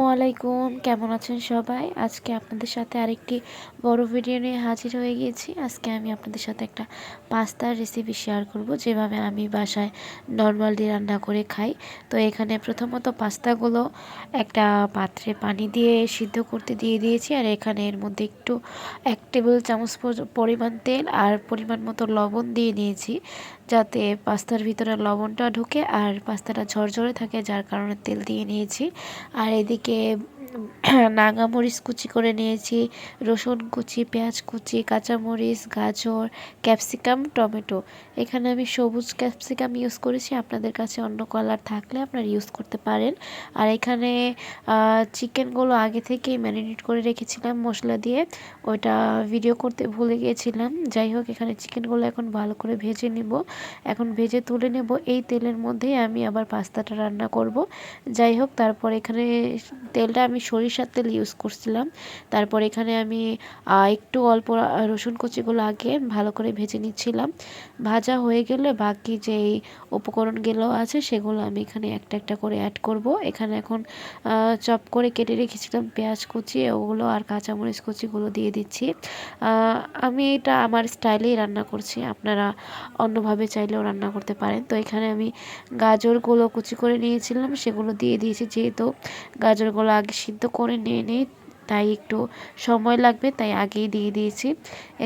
আলাইকুম কেমন আছেন সবাই? আজকে আপনাদের সাথে আরেকটি বড় ভিডিও নিয়ে হাজির হয়ে গিয়েছি। আজকে আমি আপনাদের সাথে একটা পাস্তার রেসিপি শেয়ার করব, যেভাবে আমি বাসায় নর্মালি রান্না করে খাই। তো এখানে প্রথমত পাস্তাগুলো একটা পাত্রে পানি দিয়ে সিদ্ধ করতে দিয়ে দিয়েছি, আর এখানে এর মধ্যে একটু এক টেবিল চামচ পরিমাণ তেল আর পরিমাণ মতো লবণ দিয়ে নিয়েছি, যাতে পাস্তার ভিতরে লবণটা ঢুকে আর পাস্তাটা ঝরঝরে থাকে, যার কারণে তেল দিয়ে নিয়েছি। আর এদিকে que নাগামরিচ কুচি করে নিয়েছি, রসুন কুচি, পেঁয়াজ কুচি, কাঁচামরিচ, গাজর, ক্যাপসিকাম, টমেটো। এখানে আমি সবুজ ক্যাপসিকাম ইউজ করেছি, আপনাদের কাছে অন্য কালার থাকলে আপনারা ইউজ করতে পারেন। আর এখানে চিকেনগুলো আগে থেকেই ম্যারিনেট করে রেখেছিলাম মশলা দিয়ে। ওইটা ভিডিও করতে ভুলে গিয়েছিলাম। যাই হোক, এখানে চিকেনগুলো এখন ভালো করে ভেজে নিব। এখন ভেজে তুলে নেব। এই তেলের মধ্যেই আমি আবার পাস্তাটা রান্না করব। যাই হোক, তারপর এখানে তেলটা আমি সরিষার তেল ইউজ করছিলাম। তারপর এখানে আমি একটু অল্প রসুন কুচিগুলো আগে ভালো করে ভেজে নিচ্ছিলাম। ভাজা হয়ে গেলে বাকি যেই উপকরণগুলো আছে সেগুলো আমি এখানে একটা একটা করে অ্যাড করব। এখানে এখন চপ করে কেটে রেখেছিলাম পেঁয়াজ কুচি, ওগুলো আর কাঁচামরিচ কুচিগুলো দিয়ে দিচ্ছি। আমি এটা আমার স্টাইলেই রান্না করছি, আপনারা অন্যভাবে চাইলেও রান্না করতে পারেন। তো এখানে আমি গাজরগুলো কুচি করে নিয়েছিলাম, সেগুলো দিয়ে দিয়েছি যেহেতু গাজরগুলো আগে সিদ্ধ করে নিয়ে নিই তাই একটু সময় লাগবে, তাই আগেই দিয়ে দিয়েছি।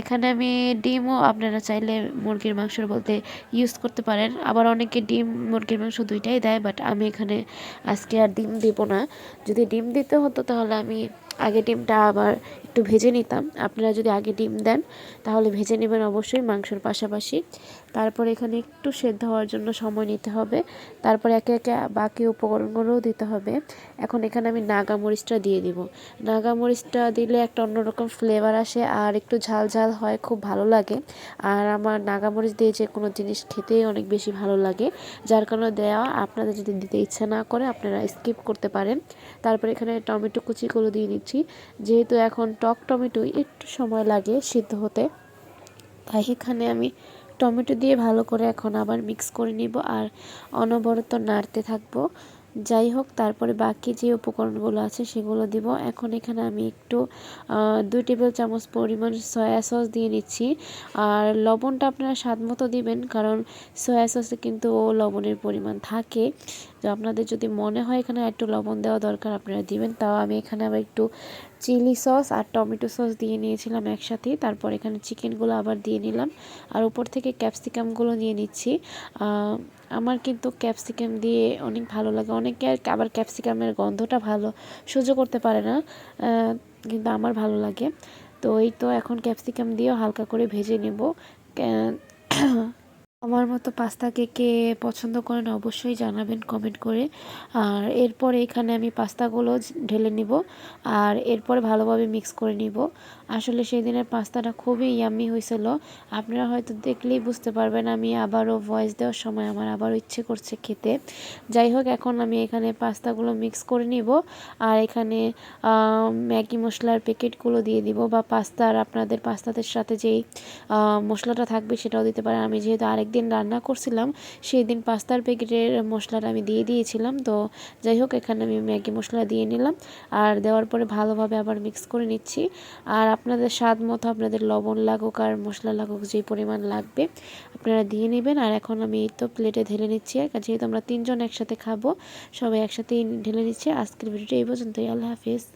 এখানে আমি ডিমও আপনারা চাইলে মুরগির মাংসর বলতে ইউজ করতে পারেন। আবার অনেকে ডিম, মুরগির মাংস দুইটাই দেয় বাট আমি এখানে আজকে আর ডিম দেবো না। যদি ডিম দিতে হতো তাহলে আমি আগে ডিমটা আবার একটু ভেজে নিতাম। আপনারা যদি আগে ডিম দেন, তাহলে ভেজে নেবেন অবশ্যই মাংসর পাশাপাশি। তারপর এখানে একটু সেদ্ধ হওয়ার জন্য সময় নিতে হবে। তারপর একে একে বাকি উপকরণগুলোও দিতে হবে। এখন এখানে আমি নাগা মরিচটা দিয়ে দিব। নাগা মরিচটা দিলে একটা অন্যরকম ফ্লেভার আসে আর একটু ঝাল ঝাল হয়, খুব ভালো লাগে। আর আমার নাগা মরিচ দিয়ে যে কোনো জিনিস খেতেই অনেক বেশি ভালো লাগে। যার কারণে দেওয়া আপনাদের যদি দিতে ইচ্ছা না করে, আপনারা স্কিপ করতে পারেন। তারপর এখানে টমেটো কুচিগুলো দিয়ে নিচ্ছি যেহেতু এখন টক টমেটো একটু সময় লাগে সিদ্ধ হতে। তাই এখানে আমি টমেটো দিয়ে ভালো করে এখন আবার মিক্স করে নিব আর অনবরত নাড়তে থাকব। যাই হোক, তারপরে বাকি যে উপকরণগুলো আছে সেগুলো দিব। এখন এখানে আমি একটু দুই টেবিল চামচ পরিমাণ সয়া সস দিয়ে নিচ্ছি। আর লবণটা আপনারা স্বাদ মতো দিবেন, কারণ সয়া সসে কিন্তু লবণের পরিমাণ থাকে। তো আপনাদের যদি মনে হয় এখানে একটু লবণ দেওয়া দরকার, আপনারা দিবেন। তাও আমি এখানে আবার একটু চিলি সস আর টমেটো সস দিয়ে নিয়েছিলাম একসাথে। তারপর এখানে চিকেনগুলো আবার দিয়ে নিলাম। আর উপর থেকে ক্যাপসিকামগুলো নিয়ে নিচ্ছি। আমার কিন্তু ক্যাপসিকাম দিয়ে অনেক ভালো লাগে। অনেকে আবার ক্যাপসিকামের গন্ধটা ভালো, সহ্য করতে পারে না কিন্তু আমার ভালো লাগে। তো এই তো এখন ক্যাপসিকাম দিয়েও হালকা করে ভেজে নেব। আমার মতো পাস্তা কে কে পছন্দ করেন অবশ্যই জানাবেন কমেন্ট করে। আর এরপরে এখানে আমি পাস্তাগুলো ঢেলে নিব আর এরপরে ভালোভাবে মিক্স করে নিব। আসলে সেই দিনের পাস্তাটা খুবই ইয়ামি হয়েছিল আপনারা হয়তো দেখলেই বুঝতে পারবেন আমি আবারও ভয়েস দেওয়ার সময় আমার আবারও ইচ্ছে করছে খেতে। যাই হোক, এখন আমি এখানে পাস্তাগুলো মিক্স করে নিব আর এখানে ম্যাগি মশলার প্যাকেটগুলো দিয়ে দিব বা পাস্তার আপনাদের পাস্তাদের সাথে যেই মশলাটা থাকবে সেটাও দিতে পারেন। আমি যেহেতু আরেক দিন রান্না করছিলাম, সেই দিন পাস্তার প্যাকেটের মশলাটা আমি দিয়ে দিয়েছিলাম। তো যাই হোক, এখানে আমি ম্যাগি মশলা দিয়ে নিলাম আর দেওয়ার পরে ভালোভাবে আবার মিক্স করে নিচ্ছি। আর আপনাদের স্বাদ মতো আপনাদের লবণ লাগুক আর মশলা লাগুক যে পরিমাণ লাগবে আপনারা দিয়ে নেবেন। আর এখন আমি এই তো প্লেটে ঢেলে নিচ্ছি আর যেহেতু আমরা তিনজন একসাথে খাব, সবাই একসাথেই ঢেলে নিচ্ছি। আজকের ভিডিওটা এই পর্যন্তই, আল্লাহ হাফিজ।